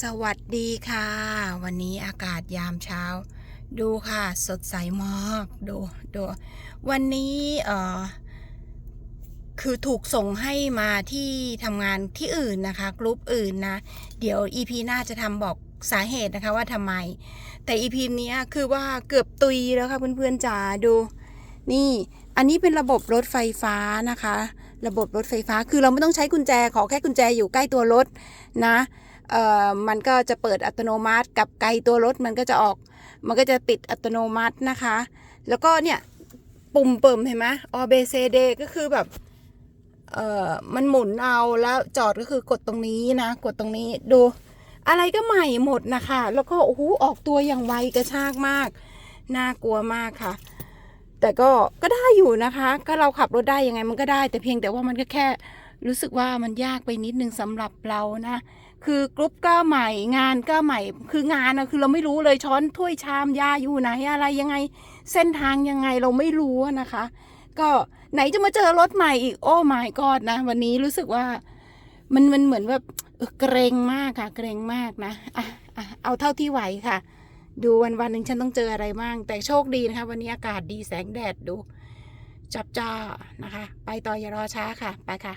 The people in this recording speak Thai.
สวัสดีค่ะ วันนี้อากาศยามเช้า ดูค่ะ สดใสมากดูดูวันนี้เอ่อคือถูกส่งให้มาที่ทำงานที่อื่นนะคะกลุ่มอื่นนะ เดี๋ยว EP หน้าจะทำบอกสาเหตุนะคะว่าทำไม แต่ EP เนี้คือว่าเกือบตุยแล้วค่ะเพื่อนๆจ๋าดู นี่อันนี้เป็นระบบรถไฟฟ้านะคะ ระบบรถไฟฟ้าคือเราไม่ต้องใช้กุญแจขอแค่กุญแจอยู่ใกล้ตัวรถนะ เอ่อมันก็จะเปิดอัตโนมัติ กับไกลตัวรถมันก็จะออก มันก็จะปิดอัตโนมัตินะคะ แล้วก็เนี่ยปุ่มเปิมเห็นไหมอเบเซเดก็คือแบบเอ่อมันหมุนเอาแล้วจอดก็คือกดตรงนี้นะ กดตรงนี้ดู อะไรก็ใหม่หมดนะคะ แล้วก็โอ้โหออกตัวอย่างไวกระชากมาก น่ากลัวมากค่ะ แต่ก็ก็ได้อยู่นะคะ ก็เราขับรถได้ยังไงมันก็ได้ แต่เพียงแต่ว่ามันก็แค่รู้สึกว่ามันยากไปนิดนึงสำหรับเรานะ คือกรุ๊ปก็ใหม่ งานก็ใหม่ คืองานนะคือเราไม่รู้เลยช้อนถ้วยชามยาอยู่ไหนอะไรยังไง เส้นทางยังไงเราไม่รู้นะคะ ก็ไหนจะมาเจอรถใหม่อีกโอ้ my god นะ วันนี้รู้สึกว่ามันมันเหมือนแบบเออเกรงมากค่ะ เกรงมากนะอะอะเอาเท่าที่ไหวค่ะ ดูวันวันหนึ่งฉันต้องเจออะไรบ้าง แต่โชคดีนะคะ วันนี้อากาศดีแสงแดดดู จับจ้านะคะ ไปต่ออย่ารอช้าค่ะ ไปค่ะ